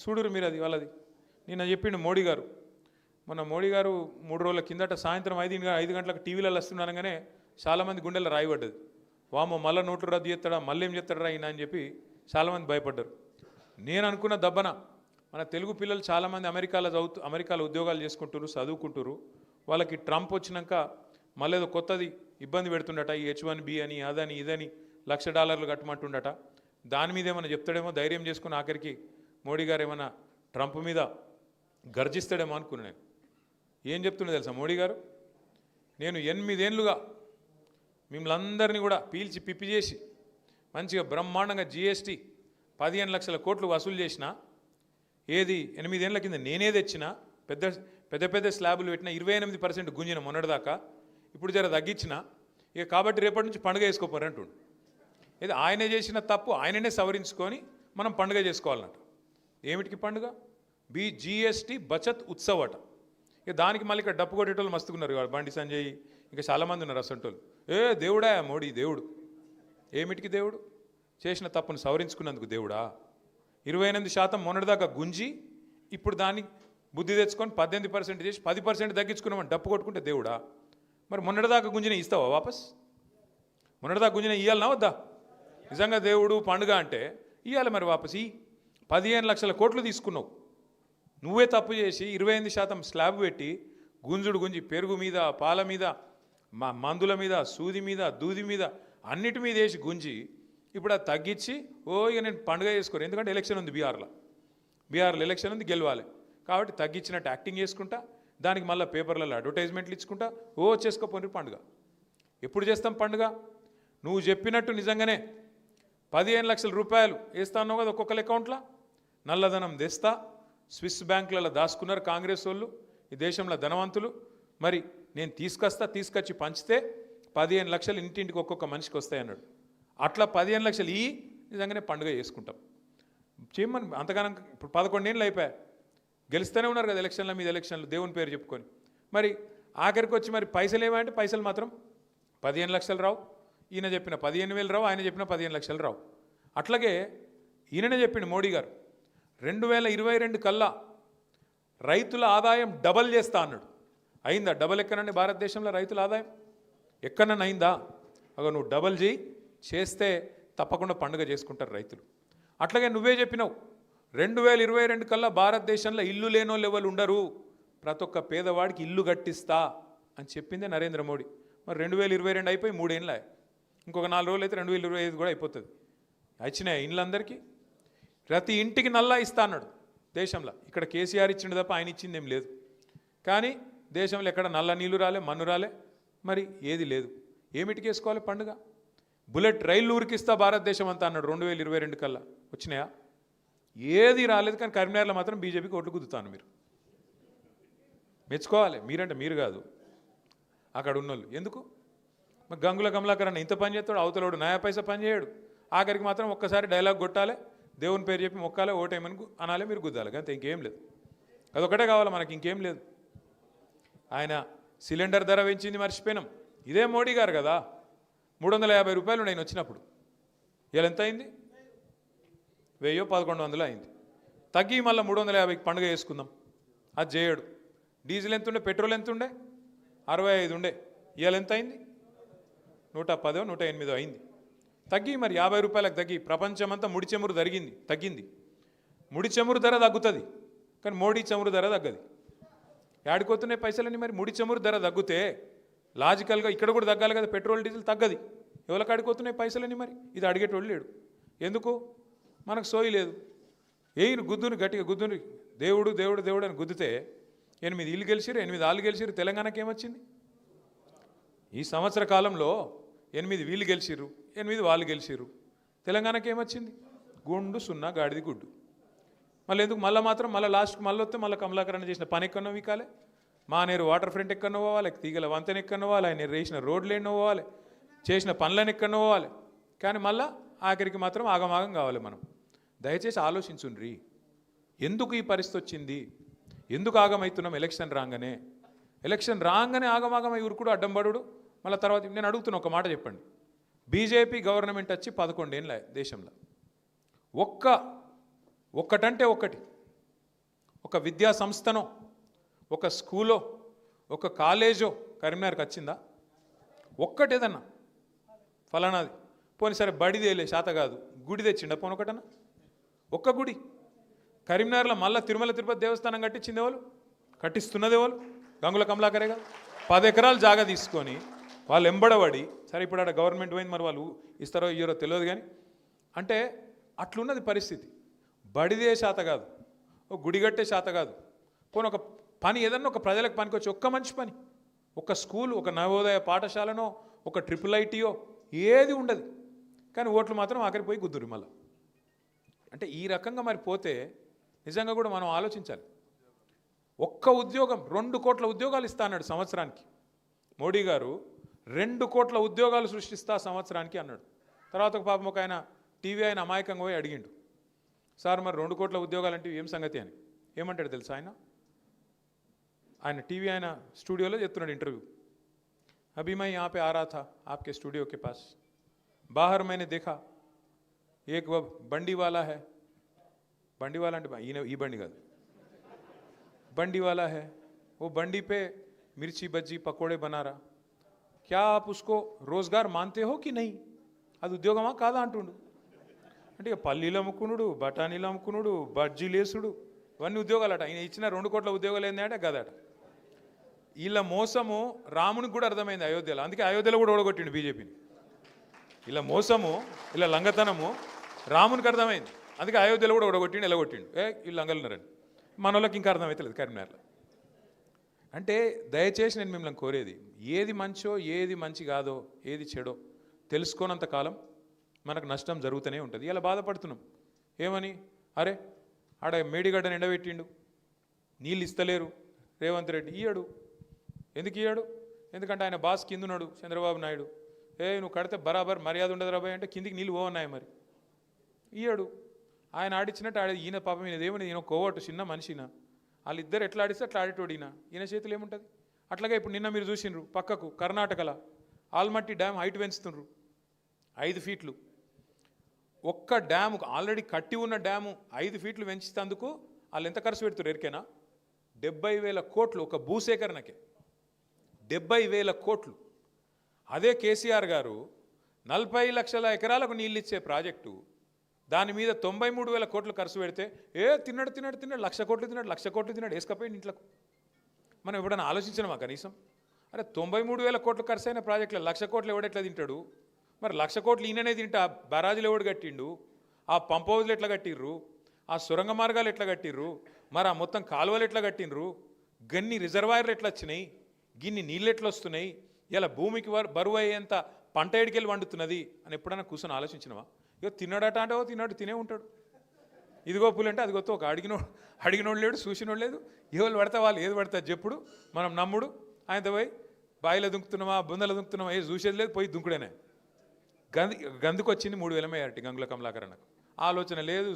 చూడురు మీరు అది వాళ్ళది. నిన్న చెప్పిండు మోడీ గారు. మొన్న మోడీ గారు మూడు రోజుల కిందట సాయంత్రం ఐదు ఐదు గంటలకు టీవీలలో వస్తున్నానగానే చాలామంది గుండెల్లో రాయబడ్డది. వామో మళ్ళీ నోట్లు రద్దు చేస్తాడా మళ్ళీ ఏం చేస్తాడా ఈయన అని చెప్పి చాలామంది భయపడ్డారు. నేను అనుకున్న దబ్బన మన తెలుగు పిల్లలు చాలామంది అమెరికాలో చదువుతూ అమెరికాలో ఉద్యోగాలు చేసుకుంటారు చదువుకుంటారు వాళ్ళకి ట్రంప్ వచ్చినాక మళ్ళీ ఏదో కొత్తది ఇబ్బంది పెడుతుండట ఈ హెచ్ వన్ బి అని అదని ఇదని లక్ష డాలర్లు కట్టమంటుండట. దాని మీద ఏమైనా చెప్తాడేమో ధైర్యం చేసుకుని ఆఖరికి మోడీ గారు ఏమైనా ట్రంప్ మీద గర్జిస్తాడేమో అనుకున్నాను నేను. ఏం చెప్తుండే తెలుసా మోడీ గారు? నేను ఎనిమిదేళ్ళుగా మిమ్మల్ని అందరినీ కూడా పీల్చి పిప్పి చేసి మంచిగా బ్రహ్మాండంగా జిఎస్టీ పదిహేను లక్షల కోట్లు వసూలు చేసిన ఏది ఎనిమిదేళ్ళ కింద నేనే తెచ్చిన పెద్ద పెద్ద పెద్ద స్లాబులు పెట్టిన ఇరవై ఎనిమిది పర్సెంట్ గుంజిన మొన్నటిదాకా ఇప్పుడు జర తగ్గించిన ఇక కాబట్టి రేపటి నుంచి పండుగ వేసుకోపోరంటుండు ఇది ఆయనే చేసిన తప్పు ఆయననే సవరించుకొని మనం పండుగ చేసుకోవాలన్నట్టు. ఏమిటికి పండుగ? బి జిఎస్టీ బచత్ ఉత్సవ్ అట ఇక దానికి మళ్ళీ ఇక్కడ డప్పు కొట్టేటోళ్ళు మస్తుకున్నారు ఇవాళ బండి సంజయ్. ఇంకా చాలామంది ఉన్నారు అసంటోళ్ళు. ఏ దేవుడా మోడీ దేవుడు. ఏమిటికి దేవుడు? చేసిన తప్పును సవరించుకున్నందుకు దేవుడా. ఇరవై ఎనిమిది శాతం మొన్నటిదాకా గుంజి ఇప్పుడు దాన్ని బుద్ధి తెచ్చుకొని పద్దెనిమిది పర్సెంట్ చేసి పది పర్సెంట్ తగ్గించుకున్నామని డప్పు కొట్టుకుంటే దేవుడా? మరి మొన్నటిదాకా గుంజిన ఇస్తావా వాపస్? మొన్నటిదాకా గుంజిన ఇయ్యాలనా వద్దా? నిజంగా దేవుడు పండుగ అంటే ఇవ్వాలి మరి వాపస్. ఈ పదిహేను లక్షల కోట్లు తీసుకున్నావు. నువ్వే తప్పు చేసి ఇరవై ఎనిమిది శాతం స్లాబ్ పెట్టి గుంజుడు గుంజి పెరుగు మీద పాల మీద మా మందుల మీద సూది మీద దూది మీద అన్నిటి మీద వేసి గుంజి ఇప్పుడు అది తగ్గించి ఓ ఇక నేను పండుగ చేసుకోరు ఎందుకంటే ఎలక్షన్ ఉంది బీహార్లో. బీహార్లో ఎలక్షన్ ఉంది గెలవాలి. కాబట్టి తగ్గించినట్టు యాక్టింగ్ చేసుకుంటా దానికి మళ్ళీ పేపర్లలో అడ్వర్టైజ్మెంట్లు ఇచ్చుకుంటా ఓ చేసుకోపోయి పండుగ. ఎప్పుడు చేస్తాం పండుగ? నువ్వు చెప్పినట్టు నిజంగానే పదిహేను లక్షల రూపాయలు వేస్తాను కదా ఒక్కొక్కరి అకౌంట్లో? నల్లధనం తెస్తా స్విస్ బ్యాంకులలో దాచుకున్నారు కాంగ్రెస్ వాళ్ళు. ఈ దేశంలో ధనవంతులు. మరి నేను తీసుకొస్తా తీసుకొచ్చి పంచితే పదిహేను లక్షలు ఇంటింటికి ఒక్కొక్క మనిషికి వస్తాయన్నాడు. అట్లా పదిహేను లక్షలు ఈ నిజంగానే పండుగ చేసుకుంటాం. చేయమని అంతగానం ఇప్పుడు పదకొండేళ్ళు అయిపోయాయి గెలుస్తూనే ఉన్నారు కదా ఎలక్షన్ల మీద ఎలక్షన్లు దేవుని పేరు చెప్పుకొని. మరి ఆఖరికి వచ్చి మరి పైసలు ఏమంటే పైసలు మాత్రం పదిహేను లక్షలు రావు. ఈయన చెప్పిన పదిహేను వేలు రావు ఆయన చెప్పిన పదిహేను లక్షలు రావు. అట్లాగే ఈయననే చెప్పిండు మోడీ గారు. రెండు వేల ఇరవై రెండు కల్లా రైతుల ఆదాయం డబల్ చేస్తా అన్నాడు. అయిందా? డబల్ ఎక్కనండి భారతదేశంలో రైతుల ఆదాయం? ఎక్కడన్నా అయిందా? అగ నువ్వు డబల్ చేయి. చేస్తే తప్పకుండా పండుగ చేసుకుంటారు రైతులు. అట్లాగే నువ్వే చెప్పినావు. రెండు వేల ఇరవై రెండు కల్లా భారతదేశంలో ఇల్లు లేనో లెవెల్ ఉండరు? ప్రతి ఒక్క పేదవాడికి ఇల్లు కట్టిస్తా అని చెప్పిందే నరేంద్ర మోడీ. మరి రెండు వేల ఇరవై రెండు అయిపోయి మూడేళ్ళ ఇంకొక నాలుగు రోజులు అయితే రెండు వేల ఇరవై ఐదు కూడా అయిపోతుంది. వచ్చినాయి ఇండ్లందరికీ? ప్రతి ఇంటికి నల్లా ఇస్తా అన్నాడు దేశంలో. ఇక్కడ కేసీఆర్ ఇచ్చిండు తప్ప ఆయన ఇచ్చింది ఏం లేదు. కానీ దేశంలో ఎక్కడ నల్ల నీళ్ళు రాలే మన్ను రాలే మరి ఏది లేదు. ఏమిటికి వేసుకోవాలి పండుగ? బుల్లెట్ రైళ్ళు ఊరికిస్తా భారతదేశం అంతా అన్నాడు రెండు వేల ఇరవై రెండు కల్లా. వచ్చినాయా? ఏది రాలేదు కానీ కరీంనగర్లో మాత్రం బీజేపీకి ఓట్లు కుదుతాను మీరు. మెచ్చుకోవాలి మీరంటే మీరు కాదు. అక్కడ ఉన్నోళ్ళు. ఎందుకు? గంగుల కమలాకరణ ఇంత పని చేస్తాడు అవతలోడు నయా పైసా పని చేయడు. ఆఖరికి మాత్రం ఒక్కసారి డైలాగ్ కొట్టాలి. దేవుని పేరు చెప్పి మొక్కాలే ఓటేయమని అనాలే మీరు గుద్దాలి. అంతే ఇంకేం లేదు. అదొకటే కావాలి మనకి ఇంకేం లేదు. ఆయన సిలిండర్ ధర పెంచింది మర్చిపోయినాం. ఇదే మోడీ గారు కదా. మూడు వందల యాభై రూపాయలు నేను వచ్చినప్పుడు. ఇలా ఎంత అయింది? వెయ్యో పదకొండు వందలు అయింది. తగ్గి మళ్ళీ మూడు వందల యాభైకి పండుగ చేసుకుందాం. అది చేయడు. డీజిల్ ఎంత ఉండే? పెట్రోల్ ఎంత ఉండే? అరవై ఐదు ఉండే. ఇవాళ ఎంత అయింది? నూట పదో నూట ఎనిమిదో అయింది. తగ్గి మరి యాభై రూపాయలకు తగ్గి. ప్రపంచమంతా ముడి చమురు జరిగింది తగ్గింది. ముడి చమురు ధర తగ్గుతుంది కానీ మోడీ చమురు ధర తగ్గది. యాడిపోతున్నాయి పైసలని మరి ముడి చమురు ధర తగ్గితే లాజికల్గా ఇక్కడ కూడా తగ్గాలి కదా పెట్రోల్ డీజిల్ తగ్గది. ఎవరికి అడుగుతున్నాయి పైసలని మరి? ఇది అడిగేటోళ్ళు లేడు. ఎందుకు? మనకు సోయి లేదు. ఏయిను గుద్దుని గట్టిగా గుద్దుని దేవుడు దేవుడు దేవుడు అని గుద్దితే ఎనిమిది ఇల్లు గెలిచిరు ఎనిమిది ఆళ్ళు గెలిచిరు తెలంగాణకి ఏమొచ్చింది ఈ సంవత్సర కాలంలో ఎనిమిది వీళ్ళు గెలిచిర్రు. ఎనిమిది వాళ్ళు గెలిచారు తెలంగాణకి ఏమొచ్చింది? గుండు సున్నా గాడిది గుడ్డు. మళ్ళీ ఎందుకు? మళ్ళీ మాత్రం మళ్ళీ లాస్ట్కి మళ్ళీ వస్తే మళ్ళీ కమలాకరణ చేసిన పని ఎక్కడో వీకాలే. మానేరు వాటర్ ఫ్రంట్ ఎక్కడో పోవాలి తీగల వంతెన ఎక్కడో పోవాలి ఆయన వేసిన రోడ్లు ఎన్నో పోవాలి చేసిన పనులను ఎక్కడో పోవాలి. కానీ మళ్ళీ ఆఖరికి మాత్రం ఆగమాగం కావాలి మనం. దయచేసి ఆలోచించుండ్రి. ఎందుకు ఈ పరిస్థితి వచ్చింది? ఎందుకు ఆగమవుతున్నాం ఎలక్షన్ రాగానే? ఎలక్షన్ రాగానే ఆగమాగమై ఉరుకుడు అడ్డం పడుడు. మళ్ళీ తర్వాత నేను అడుగుతున్నా ఒక మాట చెప్పండి. బీజేపీ గవర్నమెంట్ వచ్చి పదకొండేళ్ళ దేశంలో. ఒక్క ఒక్కటంటే ఒక్కటి. ఒక విద్యా సంస్థనో ఒక స్కూలో ఒక కాలేజో కరీంనగర్కి వచ్చిందా? ఒక్కటేదన్నా ఫలానాది. పోనీ సరే బడిదేలే శాత కాదు. గుడి తెచ్చిండ? పోను ఒకటన్నా. ఒక్క గుడి. కరీంనగర్లో మళ్ళీ తిరుమల తిరుపతి దేవస్థానం కట్టించింది వాళ్ళు కట్టిస్తున్నది గంగుల కమలాకరే కదా పది ఎకరాలు జాగా తీసుకొని వాళ్ళు ఎంబడబడి సరే ఇప్పుడు ఆడ గవర్నమెంట్ పోయింది మరి వాళ్ళు ఇస్తారో ఇయ్యరో తెలియదు కానీ అంటే అట్లున్నది పరిస్థితి. బడిదే శాత కాదు ఒక గుడి కట్టే శాత కాదు. పోనీ ఒక పని ఏదన్నా ఒక ప్రజలకు పనికి వచ్చి ఒక్క మంచి పని ఒక స్కూల్ ఒక నవోదయ పాఠశాలనో ఒక ట్రిపుల్ ఐటీయో ఏది ఉండదు. కానీ ఓట్లు మాత్రం ఆఖరి పోయి గుద్దురు మళ్ళీ. అంటే ఈ రకంగా మరి పోతే నిజంగా కూడా మనం ఆలోచించాలి. ఒక్క ఉద్యోగం రెండు కోట్ల ఉద్యోగాలు ఇస్తా అన్నాడు సంవత్సరానికి. మోడీ గారు రెండు కోట్ల ఉద్యోగాలు సృష్టిస్తా సంవత్సరానికి అన్నాడు తర్వాత ఒక పాపం ఒక ఆయన టీవీ ఆయన అమాయకంగా పోయి అడిగిండు సార్ మరి రెండు కోట్ల ఉద్యోగాలు అంటే ఏం సంగతి అని ఏమంటాడు తెలుసా ఆయన ఆయన టీవీ ఆయన స్టూడియోలో చెప్తున్నాడు ఇంటర్వ్యూ अभी मैं यहाँ पे आ रहा था आपके स्टूडियो के पास बाहर मैंने देखा एक वो बंडी वाला है बंडी वाला అంటే ఈయన ఈ బండి కాదు बंडी वाला है वो बंडी पे मिर्ची बज्जी पकोड़े बना रहा క్యా ఆప్ ఉస్కో రోజ్గార్ మాన్తే హో కి నై అది ఉద్యోగమా? కాదా? అంటుండు. అంటే పల్లీలు అమ్ముకునుడు బఠానీలు అమ్ముకునుడు బడ్జీలేసుడు ఇవన్నీ ఉద్యోగాలట. ఆయన ఇచ్చిన రెండు కోట్ల ఉద్యోగాలు ఏందంటే? కదా వీళ్ళ మోసము రామునికి కూడా అర్థమైంది అయోధ్యలో. అందుకే అయోధ్యలో కూడా ఓడగొట్టిండు బీజేపీని. ఇలా మోసము ఇలా లంగతనము రామునికి అర్థమైంది. అందుకే అయోధ్యలో కూడా ఓడగొట్టిండు ఎలగొట్టిండు ఏ వీళ్ళు లంగలున్నారని. మన వాళ్ళకి ఇంకా అర్థమవుతలేదు కరీంనగర్లో. అంటే దయచేసి నేను మిమ్మల్ని కోరేది ఏది మంచో ఏది మంచి కాదో ఏది చెడో తెలుసుకోనంత కాలం మనకు నష్టం జరుగుతూనే ఉంటుంది. ఇలా బాధపడుతున్నాం. ఏమని? అరే ఆడ మేడిగడ్డను ఎండబెట్టిండు నీళ్ళు ఇస్తలేరు. రేవంత్ రెడ్డి ఇయ్యడు. ఎందుకు ఇయ్యాడు? ఎందుకంటే ఆయన బాస్ కిందున్నాడు చంద్రబాబు నాయుడు. ఏ నువ్వు కడితే బరాబర్ మర్యాద ఉండదు రాబాయ్ అంటే కిందికి నీళ్ళు పోవన్నాయి మరి. ఇయ్యాడు. ఆయన ఆడిచ్చినట్టు ఆడ ఈయన పాపం ఈయన దేవుని ఈయన కోవట్టు చిన్న మనిషినా. వాళ్ళిద్దరు ఎట్లా ఆడిస్తే అట్లా ఆడేటోడు ఈయన. ఈయన చేతులు ఏముంటుంది? అట్లాగే ఇప్పుడు నిన్న మీరు చూసిండ్రు పక్కకు కర్ణాటకలో ఆల్మట్టి డ్యామ్ హైట్ పెంచుతుండ్రు. ఐదు ఫీట్లు. ఒక్క డ్యాము ఆల్రెడీ కట్టి ఉన్న డ్యాము ఐదు ఫీట్లు పెంచినందుకు వాళ్ళు ఎంత ఖర్చు పెడుతున్నారు ఎరికేనా? డెబ్బై వేల కోట్లు ఒక భూసేకరణకే. డెబ్బై వేల కోట్లు. అదే కేసీఆర్ గారు నలభై లక్షల ఎకరాలకు నీళ్ళు ఇచ్చే ప్రాజెక్టు దాని మీద తొంభై మూడు వేల కోట్లు ఖర్చు పెడితే ఏ తిన్నాడు తిన్నాడు తిన్నాడు లక్ష కోట్లు తిన్నాడు లక్ష కోట్లు తిన్నాడు వేసుకపోయింది ఇంట్లోకి. మనం ఎప్పుడైనా ఆలోచించినామా కనీసం? అరే తొంభై మూడు వేల కోట్లు ఖర్చు అయిన ప్రాజెక్టులో లక్ష కోట్లు ఎవడెట్లా తింటాడు? మరి లక్ష కోట్లు ఈయననే తింటా బరాజులు ఎవడు కట్టిండు? ఆ పంప్ హౌజ్లు ఎట్లా కట్టిర్రు? ఆ సొరంగ మార్గాలు ఎట్లా కట్టిర్రు? మరి ఆ మొత్తం కాలువలు ఎట్లా కట్టిండ్రు? గన్ని రిజర్వాయర్లు ఎట్లా వచ్చినాయి? గిన్ని నీళ్ళు ఎట్లా వస్తున్నాయి? ఇలా భూమికి బరువు అయ్యేంత పంట ఎడికెళ్ళి వండుతున్నది అని ఎప్పుడైనా కూర్చొని ఆలోచించినవా? ఇగో తిన్నాడట అంటే ఓ తిన్నాడు తినే ఉంటాడు. ఇదిగో పులి అంటే అది గొప్ప ఒక అడిగినోడు అడిగినోడు లేడు చూసినోడు లేదు. ఎవరు పడితే వాళ్ళు ఏది పడతా చెప్పుడు. మనం నమ్ముడు. ఆయనతో పోయి బాయిలో దుంకుతున్నామా బుందలో దుంకుతున్నామా ఏ చూసేది లేదు పోయి దుంకుడేనే. గంది గందుకొచ్చింది మూడు వేల మేరటి గంగుల కమలాకరణకు. ఆలోచన లేదు